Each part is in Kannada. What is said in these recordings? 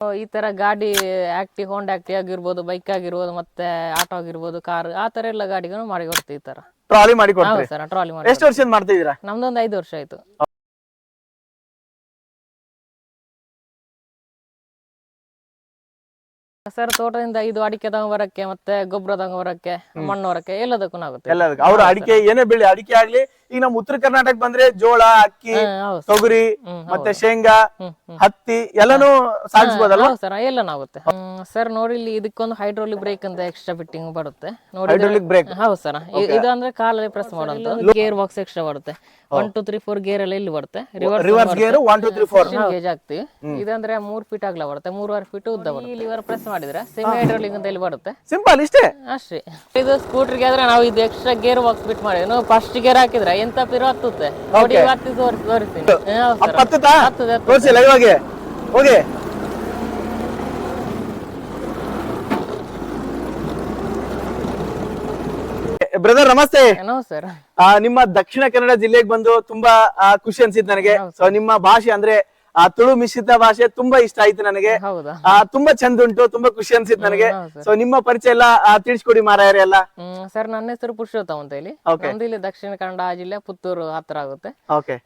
ಈ ತರ ಗಾಡಿ ಆಕ್ಟಿ ಹೋಂಡ್ ಆಕ್ಟಿ ಆಗಿರ್ಬೋದು ಬೈಕ್ ಆಗಿರ್ಬೋದು ಮತ್ತೆ ಆಟೋ ಆಗಿರ್ಬೋದು ಕಾರ್ ಆ ತರ ಎಲ್ಲ ಗಾಡಿಗಳು ಮಾಡಿ ಕೊಡ್ತೀವಿ ಈ ತರ. ಟ್ರಾಲಿ ಮಾಡಿ ಹೌದು ಸರ್ ಟ್ರಾಲಿ ಮಾಡಿ ಎಷ್ಟು ಮಾಡ್ತಾ ಇದೀರಾ ನಮ್ದೊಂದು ಐದು ವರ್ಷ ಆಯ್ತು. ಸರ್ ತೋಟದಿಂದ ಇದು ಅಡಿಕೆ ತಗೊಂಬರಕ್ಕೆ ಮತ್ತೆ ಗೊಬ್ಬರ ತಗೊಂಬರಕ್ಕೆ ಮಣ್ಣು ಹೊರಕ್ಕೆ ಎಲ್ಲದಕ್ಕೂ ಆಗುತ್ತೆ. ಎಲ್ಲದಕ್ಕೆ. ಅವ್ರ ಅಡಿಕೆ ಏನೇ ಬೆಳಿ ಅಡಿಕೆ ಆಗ್ಲಿ ಈಗ ನಮ್ ಉತ್ತರ ಕರ್ನಾಟಕ ಬಂದ್ರೆ ಜೋಳ ಅಕ್ಕಿ. ತೊಗರಿ ಮತ್ತೆ ಶೇಂಗಾ. ಹತ್ತಿ ಎಲ್ಲಾನು ಸಾಗಿಸಬಹುದಲ್ಲ ಸರ್ ಎಲ್ಲನೂ ಆಗುತ್ತೆ ಸರ್ ನೋಡಿ ಇಲ್ಲಿ ಇದಕ್ಕೊಂದು ಹೈಡ್ರೋಲಿಕ್ ಬ್ರೇಕ್ ಅಂತ ಎಕ್ಸ್ಟ್ರಾ ಫಿಟ್ಟಿಂಗ್ ಬರುತ್ತೆ. ನೋಡಿ ಹೈಡ್ರೋಲಿಕ್ ಬ್ರೇಕ್ ಹೌದು ಸರ್. ಇದು ಅಂದ್ರೆ ಕಾಲಲ್ಲಿ ಪ್ರೆಸ್ ಮಾಡೋದು. ಗೇರ್ ಬಾಕ್ಸ್ ಎಕ್ಸ್ಟ್ರಾ ಬರುತ್ತೆ. One two three four gear ಅಲ್ಲಿ ಇಲ್ಲಿ ಬರುತ್ತೆ. Reverse gear one two three four gauge ಹಾಕ್ತಿವಿ. ಇದಂದ್ರೆ ಮೂರ್ ಫೀಟ್ ಆಗ್ಲ ಬರುತ್ತೆ. ಮೂರುವರೆ ಫೀಟ್ ಉದ್ದ ಬರುತ್ತೆ. ಲಿವರ್ ಪ್ರೆಸ್ ಮಾಡಿದ್ರೆ ಸೆಮಿ ಹೈಡ್ರೋಲಿಕ್ ಅಂತ ಇಲ್ಲಿ ಬರುತ್ತೆ. ಸಿಂಪಲ್ ಇಷ್ಟೇ? ಅಷ್ಟೇ. ಇದು ಸ್ಕೂಟರ್ಗೆ ಆದ್ರೆ ನಾವು ಇದು ಎಕ್ಸ್ಟ್ರಾ ಗೇರ್ ಬಾಕ್ಸ್ ಫಿಟ್ ಮಾಡಿ ನಾವು ಫಸ್ಟ್ ಗೇರ್ ಹಾಕಿದ್ರೆ ಎಂತ ಪಿರು ಹತ್ತುತ್ತೆ? ನೋಡಿ ಹತ್ತಿ ತೋರಿಸಿ ತೋರಿಸ್ತೀನಿ. ಹೌದು sir. ಅಪ್ಪ ಹತ್ತುತ್ತಾ? ಹತ್ತುತ್ತೆ, ಹತ್ತುತ್ತೆ. ತೋರಿಸಿ ಲೈವ್ ಆಗಿ. ಹೋಗಿ. ಬ್ರದರ್ ನಮಸ್ತೆ. ಏನೋ ಸರ್ ಆ, ನಿಮ್ಮ ದಕ್ಷಿಣ ಕನ್ನಡ ಜಿಲ್ಲೆಗೆ ಬಂದು ತುಂಬಾ ಆ, ಖುಷಿ ಅನ್ಸಿತ್ತು ನನಗೆ. ಸೊ ನಿಮ್ಮ ಭಾಷೆ ಅಂದ್ರೆ ಆ ತುಳು ಮಿಶ್ರಿತ ಭಾಷೆ ತುಂಬಾ ಇಷ್ಟ ಆಯ್ತು ನನಗೆ. ಹೌದಾ? ಆ, ತುಂಬಾ ಚಂದ ಉಂಟು ತುಂಬಾ ಖುಷಿ ಅನ್ಸಿತ್ತು ನನಗೆ. ಸೊ ನಿಮ್ಮ ಪರಿಚಯ ಎಲ್ಲ ತಿಳಿಸ್ಕೊಡಿ ಮಾರಾಯರೆ ಎಲ್ಲ. ಸರ್ ನನ್ನ ಹೆಸರು ಪುರುಷೋತ್ತಮ್ ಅಂತ ಹೇಳಿ. ನಮ್ದು ಇಲ್ಲಿ ದಕ್ಷಿಣ ಕನ್ನಡ ಜಿಲ್ಲೆ ಪುತ್ತೂರು ಹತ್ರ ಆಗುತ್ತೆ.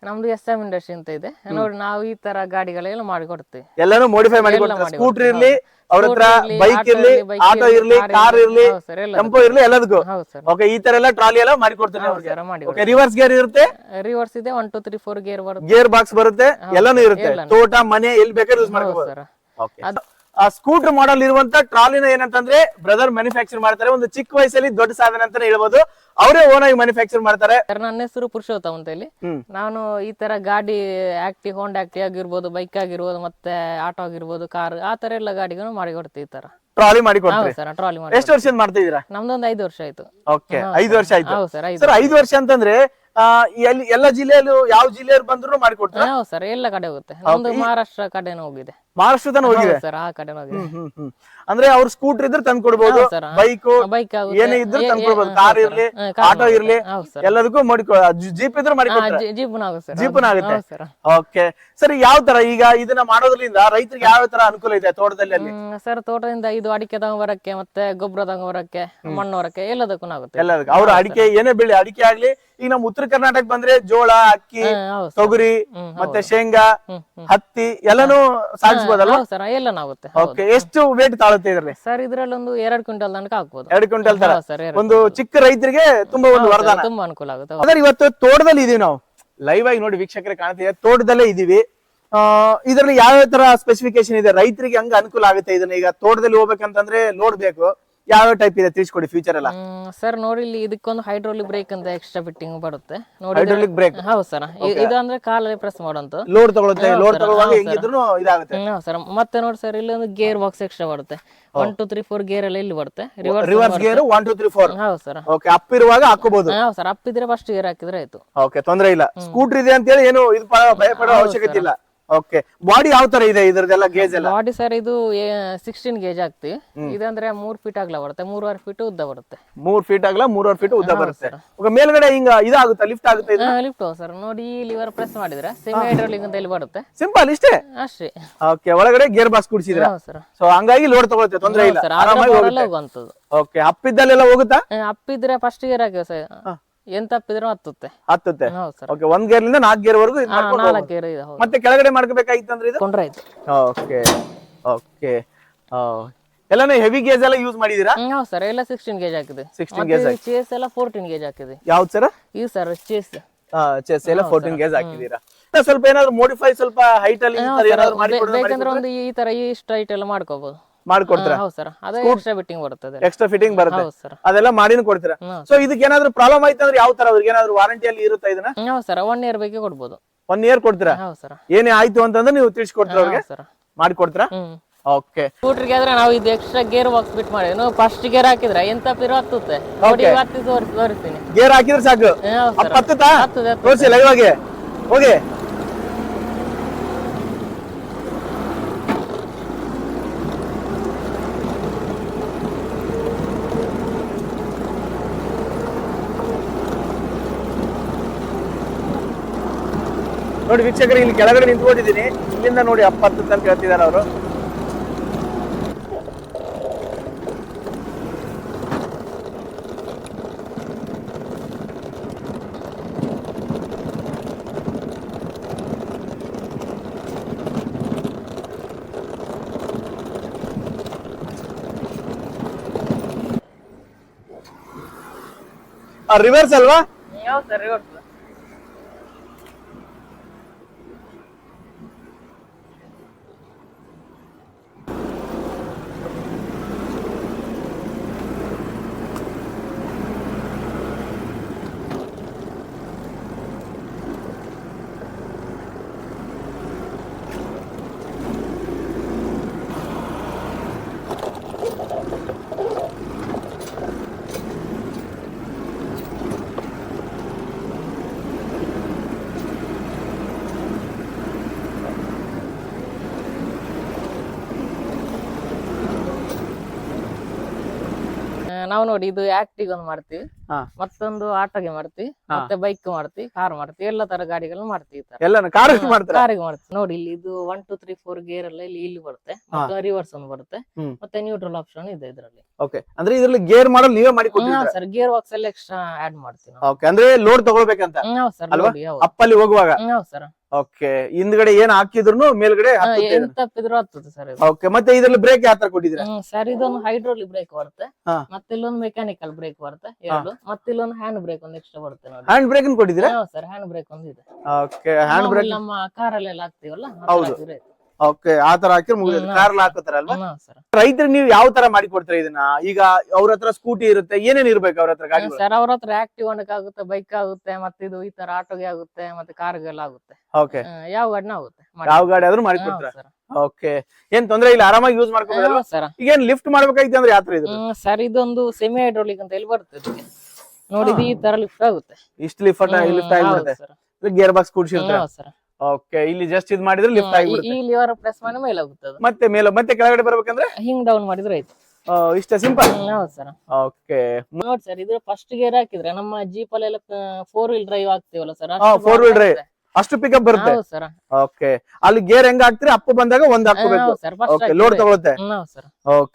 ನಮ್ದು ಎಸ್ ಎಂ ಇಂಡಸ್ಟ್ರಿ ಅಂತ ಇದೆ. ನೋಡಿ ನಾವು ಈ ತರ ಗಾಡಿಗಳೆಲ್ಲ ಮಾಡಿ ಕೊಡ್ತೀವಿ. ಎಲ್ಲಾನು ಮೋಡಿಫೈ ಮಾಡಿ ಸ್ಕೂಟರ್ ಇರ್ಲಿ ಅವ್ರ ಹತ್ರ ಬೈಕ್ ಇರ್ಲಿ ಆಟೋ ಇರ್ಲಿ, ಕಾರ್ ಇರ್ಲಿ ಟೆಂಪೋ ಇರ್ಲಿ ಎಲ್ಲದಕ್ಕೂ. ಓಕೆ ಈ ತರ ಎಲ್ಲ ಟ್ರಾಲಿ ಎಲ್ಲ ಮಾಡಿ ಕೊಡ್ತಾರೆ ರಿವರ್ಸ್ ಗೇರ್ ಇರುತ್ತೆ. ರಿವರ್ಸ್ ಇದೆ one two three four gear ಬರುತ್ತೆ. ಗೇರ್ ಬಾಕ್ಸ್ ಬರುತ್ತೆ ಎಲ್ಲಾನು ಇರುತ್ತೆ. ತೋಟ ಮನೆ ಎಲ್ಲಿ ಬೇಕಾದ್ರೆ ಯೂಸ್ ಮಾಡ್ಕೋಬಹುದು ಸರ್ ಓಕೆ ಆ ಸ್ಕೂಟರ್ ಮಾಡಲ್ ಇರುವಂತ ಟ್ರಾಲಿನ ಏನಂತಂದ್ರೆ ಬ್ರದರ್ ಮ್ಯಾನುಫ್ಯಾಕ್ಚರ್ ಮಾಡ್ತಾರೆ. ಒಂದು ಚಿಕ್ಕ ವಯಸ್ಸಲ್ಲಿ ದೊಡ್ಡ ಸಾಧನ ಅಂತಾನೆ ಹೇಳ್ಬೋದು. ಅವರೇ ಓನ್ ಆಗಿ ಮ್ಯಾನುಫ್ಯಾಕ್ಚರ್ ಮಾಡ್ತಾರೆ. ಸರ್ ನನ್ನ ಹೆಸರು ಪುರುಷೋತ್ತಮ್ ಅಂತ ಹೇಳಿ. ನಾನು ಈ ತರ ಗಾಡಿ ಆಕ್ಟಿ ಹೋಂಡ್ ಆಕ್ಟಿ ಆಗಿರ್ಬೋದು ಬೈಕ್ ಆಗಿರ್ಬೋದು ಮತ್ತೆ ಆಟೋ ಆಗಿರ್ಬೋದು ಕಾರ್ ಆ ತರ ಎಲ್ಲ ಗಾಡಿಗಳು ಮಾಡಿಕೊಡ್ತೀವಿ ಈ ತರ. ಟ್ರಾಲಿ ಮಾಡಿ ಸರ್ ಟ್ರಾಲಿ ಮಾಡಿ ಎಷ್ಟು ವರ್ಷ ಮಾಡ್ತಾ ಇದೀರಾ? ನಮ್ದೊಂದು ಐದು ವರ್ಷ ಆಯ್ತು. ಓಕೆ ಐದು ವರ್ಷ ಆಯ್ತು. ಹೌದು ಸರ್ ಐದು ವರ್ಷ ಅಂತಂದ್ರೆ ಎಲ್ಲಿ ಎಲ್ಲ ಜಿಲ್ಲೆಯಲ್ಲೂ ಯಾವ ಜಿಲ್ಲೆಯವ್ರು ಬಂದ್ರು ಮಾಡಿಕೊಡ್ತಾರೆ? ಹೌದು ಸರ್ ಎಲ್ಲ ಕಡೆ ಹೋಗುತ್ತೆ. ನಮ್ದು ಮಹಾರಾಷ್ಟ್ರ ಕಡೆನೂ ಹೋಗಿದೆ. ಮಹಾರಾಷ್ಟ್ರ ತನ ಹೋಗಿದೆ ಸರ್ ಆ ಕಡೆ ಹೋಗಿದೆ ಹ್ಮ್ ಹ್ಮ್ ಅಂದ್ರೆ ಅವ್ರ ಸ್ಕೂಟರ್ ಇದ್ರೆ ತಂದು ಕೊಡ್ಬೋದು ಬೈಕ್ ಬೈಕ್ ಏನೇ ಇದ್ರು ತಂದು ಕೊಡ್ಬೋದು ಕಾರ್ ಇರ್ಲಿ ಆಟೋ ಇರ್ಲಿ ಎಲ್ಲದಕ್ಕೂ ಮಾಡಿ ಜೀಪ್ ಇದ್ರೆ ಮಾಡಿ ಜೀಪ್ ಜೀಪನ್ ಆಗುತ್ತೆ ಓಕೆ. ಸರ್ ಯಾವ ತರ ಈಗ ಇದನ್ನ ಮಾಡೋದ್ರಿಂದ ರೈತರಿಗೆ ಯಾವ ತರ ಅನುಕೂಲ ಇದೆ ತೋಟದಲ್ಲಿ ಅಲ್ಲಿ? ಸರ್ ತೋಟದಿಂದ ಇದು ಅಡಿಕೆ ತಗೊಂಬರಕ್ಕೆ ಮತ್ತೆ ಗೊಬ್ಬರ ಬರಕ್ಕೆ ಮಣ್ಣು ಹೊರಕ್ಕೆ ಎಲ್ಲದಕ್ಕೂ ಆಗುತ್ತೆ. ಎಲ್ಲದಕ್ಕೆ. ಅವ್ರ ಅಡಿಕೆ ಏನೇ ಬೆಳಿ ಅಡಿಕೆ ಆಗ್ಲಿ ಈಗ ನಮ್ ಉತ್ತರ ಕರ್ನಾಟಕ ಬಂದ್ರೆ ಜೋಳ ಅಕ್ಕಿ ತೊಗರಿ ಮತ್ತೆ ಶೇಂಗಾ ಹತ್ತಿ ಎಲ್ಲಾನು ಹೌದು ಸರ್ ಆಗುತ್ತೆ ಓಕೆ ಎಷ್ಟು ವೇಟ್ ತಾಳುತ್ತೆ ಇದ್ರಲ್ಲಿ? ಸರ್ ಇದ್ರಲ್ಲಿ ಒಂದು ಎರಡು ಕ್ವಿಂಟಲ್ ತನಕ ಹಾಕ್ಬೋದು. ಎರಡು ಕ್ವಿಂಟಲ್ ತರ ಹೌದು ಸರ್ ಎರಡು ಒಂದು ಚಿಕ್ಕ ರೈತರಿಗೆ ತುಂಬಾ ಒಂದು ವರದಾನ. ತುಂಬಾ ಅನುಕೂಲ ಆಗುತ್ತೆ ಹೌದು. ಅದ್ರ ಇವತ್ತು ತೋಟದಲ್ಲಿ ಇದೀವಿ ನಾವು. ಲೈವ್ ಆಗಿ ನೋಡಿ ವೀಕ್ಷಕರೇ ಕಾಣ್ತಿದೆ ತೋಟದಲ್ಲೇ ಇದೀವಿ. ಆ ಇದರಲ್ಲಿ ಯಾವ ತರ ಸ್ಪೆಸಿಫಿಕೇಶನ್ ಇದೆ? ರೈತರಿಗೆ ಹಂಗ ಅನುಕೂಲ ಆಗುತ್ತೆ ಇದನ್ನ ಈಗ ತೋಟದಲ್ಲಿ ಹೋಗ್ಬೇಕಂತಂದ್ರೆ ಲೋಡ್ ಬೇಕು ಯಾವ ಟೈಪ್ ಇದೆ ತಿಳಿಸ್ಕೊಡಿ ಫ್ಯೂಚರ್ ಎಲ್ಲ? ಸರ್ ನೋಡಿ ಇಲ್ಲಿ ಇದಕ್ಕೊಂದು ಹೈಡ್ರೋಲಿಕ್ ಬ್ರೇಕ್ ಅಂತ ಎಕ್ಸ್ಟ್ರಾ ಫಿಟ್ಟಿಂಗ್ ಬರುತ್ತೆ. ನೋಡಿ ಹೈಡ್ರೋಲಿಕ್ ಬ್ರೇಕ್ ಹೌದು ಸರ್. ಇದು ಅಂದ್ರೆ ಕಾಲಲ್ಲಿ ಪ್ರೆಸ್ ಮಾಡೋಂತ ಲೋಡ್ ತಗೊಳ್ಳುತ್ತೆ ಲೋಡ್ ತಗೊಳ್ಳುವಾಗ ಹೆಂಗಿದ್ರು ಇದಾಗುತ್ತೆ. ಹೌದು ಸರ್. ಮತ್ತೆ ನೋಡಿ ಸರ್ ಇಲ್ಲಿ ಒಂದು ಗೇರ್ ಬಾಕ್ಸ್ ಎಕ್ಸ್ಟ್ರಾ ಬರುತ್ತೆ. One two three four gear ಎಲ್ಲ ಇಲ್ಲಿ ಬರುತ್ತೆ. Reverse gear one two three four ಹೌದು ಸರ್. ಓಕೆ ಅಪ್ ಇರುವಾಗ ಹಾಕೋಬಹುದು ಹೌದು ಸರ್. ಅಪ್ಪಿದ್ರೆ ಫಸ್ಟ್ ಗೇರ್ ಹಾಕಿದ್ರೆ ಆಯ್ತು. ಓಕೆ ತೊಂದ್ರೆ ಇಲ್ಲ. ಸ್ಕೂಟರ್ ಇದೆ ಅಂತ ಹೇಳಿ ಏನು ಇದು ಭಯಪಡೋ ಭಯ ಪಡೋ ಅವಶ್ಯಕತೆ ಇಲ್ಲ. ಓಕೆ ಬಾಡಿ ಯಾವ ತರ ಇದೆ ಇದ್ರದ್ದೆಲ್ಲ ಗೇಜ್ ಎಲ್ಲ? ಬಾಡಿ ಸರ್ ಇದು ಸಿಕ್ಸ್ಟೀನ್ ಗೇಜ್ ಆಗ್ತಿ. ಇದಂದ್ರೆ ಮೂರ್ ಫೀಟ್ ಆಗ್ಲ ಬರುತ್ತೆ. ಮೂರುವರೆ ಫೀಟ್ ಉದ್ದ ಬರುತ್ತೆ. ಮೂರ್ ಫೀಟ್ ಆಗಲ್ಲ ಮೂರುವರೆ ಫೀಟ್ ಉದ್ದ ಬರುತ್ತೆ. ಮೇಲ್ಗಡೆ ಹಿಂಗ ಇದಾಗುತ್ತೆ? ಲಿಫ್ಟ್ ಆಗುತ್ತೆ ಲಿಫ್ಟ್ ಸರ್ ನೋಡಿ ಲಿವರ್ ಪ್ರೆಸ್ ಮಾಡಿದ್ರೆ ಸೆಮಿ ಹೈಡ್ರೋಲಿಕ್ ಅಂತ ಇಲ್ಲಿ ಬರುತ್ತೆ. ಸಿಂಪಲ್ ಇಷ್ಟೇ? ಅಷ್ಟೇ. ಓಕೆ ಒಳಗಡೆ ಗೇರ್ ಬಾಕ್ಸ್ ಕುಡಿಸಿದ್ರೆ ಸೊ ಹಂಗಾಗಿ ಲೋಡ್ ತಗೊಳುತ್ತೆ ತೊಂದ್ರೆ ಇಲ್ಲ. ಆರಾಮಾಗಿ ಹೋಗುತ್ತೆ. ಹೋಗುವಂಥದ್ದು. ಓಕೆ ಅಪ್ಪಿದ್ದಲ್ಲೆಲ್ಲ ಹೋಗುತ್ತಾ? ಅಪ್ಪಿದ್ರೆ ಫಸ್ಟ್ ಗೇರ್ ಹಾಕಿವೆ ಸರ್ ಎಂತ ತಪ್ಪಿದ್ರು ಹತ್ತುತ್ತೆ. ಹತ್ತುತ್ತೆ. ಹೌದು ಸರ್. ಓಕೆ ಒಂದ್ ಗೇರ್ ಇಂದ ನಾಲ್ಕು ಗೇರ್ ವರೆಗೂ ನಾಲ್ಕು ಗೇರ್ ಇದೆ ಹೌದು. ಮತ್ತೆ ಕೆಳಗಡೆ ಮಾಡ್ಕೋಬೇಕಾಗಿತ್ತಂದ್ರೆ ಇದು? ಕೊಂಡ್ರಾಯ್ತು ಓಕೆ ಓಕೆ ಎಲ್ಲಾನು ಹೆವಿ ಗೇಜ್ ಎಲ್ಲ ಯೂಸ್ ಮಾಡಿದೀರಾ? ಹ್ಮ್, ಹೌದು ಸರ್. ಎಲ್ಲ ಸಿಕ್ಸ್ಟೀನ್ ಗೇಜ್ ಹಾಕಿದೆ. 16 ಗೇಜ್ ಚೇಸ್ ಎಲ್ಲ ಫೋರ್ಟೀನ್ ಗೇಜ್ ಹಾಕಿದೆ. ಯಾವ್ದು ಸರ್ ಈ ಸರ್ ಚೇಸ್ ಚೆಸ್ ಎಲ್ಲ ಫೋರ್ಟೀನ್ ಗೇಜ್ ಹಾಕಿದೀರಾ? ಸ್ವಲ್ಪ ಏನಾದ್ರು ಮೋಡಿಫೈ ಸ್ವಲ್ಪ ಹೈಟ್ ಅಲ್ಲಿ ಈ ತರ ಏನಾದ್ರು ಬೇಕಂದ್ರೆ ಒಂದು ಈ ತರ ಈ ಸ್ಟ್ರೈಟ್ ಎಲ್ಲ ಮಾಡ್ಕೋಬಹುದು ಮಾಡ್ಕೊಡ್ತೀರಾ? ಎಕ್ಸ್ಟ್ರಾ ಫಿಟ್ಟಿಂಗ್ ಬರ್ತದೆ ಎಕ್ಸ್ಟ್ರಾ ಫಿಟ್ಟಿಂಗ್ ಬರುತ್ತೆ ಹೌದು ಸರ್. ಅದೆಲ್ಲ ಮಾಡಿನೂ ಕೊಡ್ತೀರಾ. ಸೊ ಇದಕ್ಕೆ ಏನಾದ್ರು ಪ್ರಾಬ್ಲಮ್ ಆಯ್ತು ಅಂದ್ರೆ ಯಾವ ತರ? ಅವ್ರಿಗೆ ಏನಾದ್ರು ವಾರಂಟಿಯಲ್ಲಿ ಇರುತ್ತಾ ಇದನ್ನ? ಹೌದು ಸರ್. ಒನ್ ಇಯರ್ ಬೇಕೇ ಕೊಡ್ಬೋದು. ಒನ್ ಇಯರ್ ಕೊಡ್ತೀರಾ? ಹೌದು ಸರ್. ಏನೇ ಆಯ್ತು ಅಂತಂದ್ರೆ ನೀವು ತಿಳಿಸ್ಕೊಡ್ತೀರಾ ಅವ್ರಿಗೆ. ಮಾಡ್ಕೊಡ್ತೀರಾ? ಓಕೆ ಸ್ಕೂಟ್ರಿಗೆ ಆದ್ರೆ ನಾವು ಇದು ಎಕ್ಸ್ಟ್ರಾ ಗೇರ್ ಬಾಕ್ಸ್ ಬಿಟ್ ಮಾಡಿ. ನಾವು ಫಸ್ಟ್ ಗೇರ್ ಹಾಕಿದ್ರೆ ಎಂತ ಪಿರು ಹತ್ತುತ್ತೆ ನೋಡಿ ಹತ್ತಿ ತೋರಿಸ್ತೀನಿ. ಗೇರ್ ಹಾಕಿದ್ರೆ ಸಾಕು. ಹತ್ತುತ್ತೆ? ಹತ್ತುತ್ತೆ. ತೋರಿಸಿ ಲೈವ್ ಆಗಿ. ಹೋಗಿ ನೋಡಿ ವೀಕ್ಷಕರು ಇಲ್ಲಿ ಕೆಳಗಡೆ ನಿಂತ್ಕೊಂಡಿದ್ದೀನಿ ಇಲ್ಲಿಂದ ನೋಡಿ ಅಪ್ಪತ್ತು ಅಂತ ಹೇಳ್ತಿದ್ದಾರೆ ಅವರು. ರಿವರ್ಸ್ ಅಲ್ವಾ? ನಾವು ನೋಡಿ ಇದು ಆಕ್ಟಿವ್ ಒಂದು ಮಾಡ್ತೀವಿ. ಹಾ. ಮತ್ತೊಂದು ಆಟೋಗೆ ಮಾಡ್ತೀವಿ. ಹಾ. ಮತ್ತೆ ಬೈಕ್ ಮಾಡ್ತೀವಿ ಕಾರ್ ಮಾಡ್ತೀವಿ ಎಲ್ಲ ತರ ಗಾಡಿಗಳನ್ನ ಮಾಡ್ತೀವಿ ಎಲ್ಲಾನು ಕಾರ್ ಮಾಡ್ತಾರೆ? ಕಾರಿಗೆ ಮಾಡ್ತೀವಿ. ನೋಡಿ ಇಲ್ಲಿ ಇದು one two three four gear ಎಲ್ಲ ಇಲ್ಲಿ ಇಲ್ಲಿ ಬರುತ್ತೆ. ಮತ್ತೆ ರಿವರ್ಸ್ ಒಂದು ಬರುತ್ತೆ. ಹ್ಮ್. ಮತ್ತೆ ನ್ಯೂಟ್ರಲ್ ಆಪ್ಷನ್ ಇದೆ ಇದರಲ್ಲಿ. ಓಕೆ ಅಂದ್ರೆ ಇದ್ರಲ್ಲಿ ಗೇರ್ ಮಾಡಲ್ ನೀವೇ ಮಾಡಿ ಕೊಟ್ಟಿದ್ದೀರಾ ಸರ್ ಗೇರ್ ಬಾಕ್ಸ್ ಎಲ್ಲ ಎಕ್ಸ್ಟ್ರಾ ಆಡ್ ಮಾಡ್ತೀವಿ ನಾವು. ಓಕೆ ಅಂದ್ರೆ ಲೋಡ್ ತಗೊಳ್ಬೇಕಂತ? ಹ್ಮ್, ಹೌದ್ ಸರ್ ಅಲ್ವಾ? ನೋಡಿ ಹೌದು. ಅಪ್ಪಲ್ಲಿ ಹೋಗುವಾಗ? ಹ್ಮ್, ಹೌದ್ ಸರ್. ಓಕೆ ಹಿಂದ್ಗಡೆ ಏನ್ ಹಾಕಿದ್ರು ಮೇಲ್ಗಡೆ ತಪ್ಪಿದ್ರು ಸರ್ ಓಕೆ ಮತ್ತೆ ಇದ್ರಲ್ಲಿ ಬ್ರೇಕ್ ಯಾವ ತರ ಕೊಟ್ಟಿದ್ರೆ ಸರ್ ಇದೊಂದು ಹೈಡ್ರೋಲಿಕ್ ಬ್ರೇಕ್ ಬರುತ್ತೆ. ಮತ್ತೆ ಇಲ್ಲೊಂದು ಮೆಕ್ಯಾನಿಕಲ್ ಬ್ರೇಕ್ ಬರುತ್ತೆ ಎರಡು. ಮತ್ತೆ ಇಲ್ಲೊಂದು ಹ್ಯಾಂಡ್ ಬ್ರೇಕ್ ಒಂದು ಎಕ್ಸ್ಟ್ರಾ ಬರುತ್ತೆ ನೋಡಿ. ಹ್ಯಾಂಡ್ ಬ್ರೇಕ್ ಕೊಟ್ಟಿದ್ರೆ ಸರ್ ಹ್ಯಾಂಡ್ ಬ್ರೇಕ್ ಒಂದು ಇದೆ ಓಕೆ ಹ್ಯಾಂಡ್ ಬ್ರೇಕ್ ನಮ್ಮ ನಮ್ಮ ಕಾರಲ್ಲೆಲ್ಲ ಹಾಕ್ತಿವಲ್ಲ ಹೌದು. ಓಕೆ ಆ ತರ ಹಾಕಿ ಮುಗಿದ ಹ್ಮ್. Car ಹಾಕೋತಾರಲ್ವಾ sir. ರೈತರಿಗೆ ನೀವು ಯಾವ ತರ ಮಾಡಿ ಕೊಡ್ತೀರಾ ಇದನ್ನ? ಈಗ ಅವ್ರ ಹತ್ರ ಸ್ಕೂಟಿ ಇರುತ್ತೆ ಏನೇನ್ ಇರ್ಬೇಕು ಅವ್ರ ಹತ್ರ ಗಾಡಿ ಸರ್ ಅವ್ರ ಹತ್ರ ಆಕ್ಟಿವ್ ಆಗುತ್ತೆ ಬೈಕ್ ಆಗುತ್ತೆ ಮತ್ತೆ ಇದು ಈ ತರ ಆಟೋಗೆ ಆಗುತ್ತೆ ಮತ್ತೆ ಕಾರ್ಗೆಲ್ಲ ಆಗುತ್ತೆ. ಓಕೆ. ಹ್ಮ್, ಯಾವ ಗಾಡಿನ ಆಗುತ್ತೆ. ಯಾವ ಗಾಡಿ ಆದ್ರೂ ಮಾಡಿ ಕೊಡ್ತೀರಾ? ಓಕೆ. ಏನ್ ತೊಂದ್ರೆ ಇಲ್ಲ ಆರಾಮಾಗಿ ಯೂಸ್ ಮಾಡ್ಕೋಬೋದಲ್ವಾ? ಸರ್. ಈಗ ಏನ್ ಲಿಫ್ಟ್ ಮಾಡ್ಬೇಕಾಯ್ತು ಅಂದ್ರೆ ಯಾವ ತರ ಇದು ಸರ್ ಇದೊಂದು ಸೆಮಿ ಹೈಡ್ರೋಲಿಕ್ ಅಂತ ಹೇಳಿ ಬರುತ್ತೆ ಇದಕ್ಕೆ? ನೋಡಿ ಈ ತರ ಲಿಫ್ಟ್ ಆಗುತ್ತೆ. ಇಷ್ಟು ಲಿಫ್ಟ್ ಲಿಫ್ಟ್ ಆಗಿಬಿಡುತ್ತೆ ಸರ್. ಗೇರ್ ಬಾಕ್ಸ್ ಕೂಡ್ಸಿರ್ತಾರೆ ಸರ್. ಓಕೆ ಇಲ್ಲಿ ಜಸ್ಟ್ ಇದು ಮಾಡಿದ್ರೆ ಲಿಫ್ಟ್ ಆಗಿಬಿಡುತ್ತೆ. ಈ ಲಿವರ್ ಪ್ರೆಸ್ ಮಾಡಿ ಮೇಲೆ ಹೋಗುತ್ತದೆ ಮತ್ತೆ ಮೇಲೆ ಮತ್ತೆ ಕೆಳಗಡೆ ಬರಬೇಕಂದ್ರೆ? ಹಿಂಗ್ ಡೌನ್ ಮಾಡಿದ್ರೆ ಆಯ್ತು. ಇಷ್ಟ ಸಿಂಪಲ್ ಹೌದು ಸರ್ ಓಕೆ ನೋಡಿ ಸರ್ ಇದು ಫಸ್ಟ್ ಗೇರ್ ಹಾಕಿದ್ರೆ ನಮ್ಮ ಜೀಪ್ ಅಲ್ಲೆಲ್ಲ ಫೋರ್ ವೀಲ್ ಡ್ರೈವ್ ಆಗ್ತೀವಲ್ಲ ಸರ್ ಫೋರ್ ವೀಲ್ ಡ್ರೈವ್. ಅಷ್ಟು ಪಿಕಪ್ ಬರುತ್ತೆ. ಸರ್ ಓಕೆ ಅಲ್ಲಿ ಗೇರ್ ಹೆಂಗ್ ಹಾಕ್ತೀರಿ ಅಪ್ಪ ಬಂದಾಗ ಒಂದ್ ಹಾಕೋಬೇಕು ಓಕೆ ಲೋಡ್ ತಗೊಳುತ್ತೆ. ಓಕೆ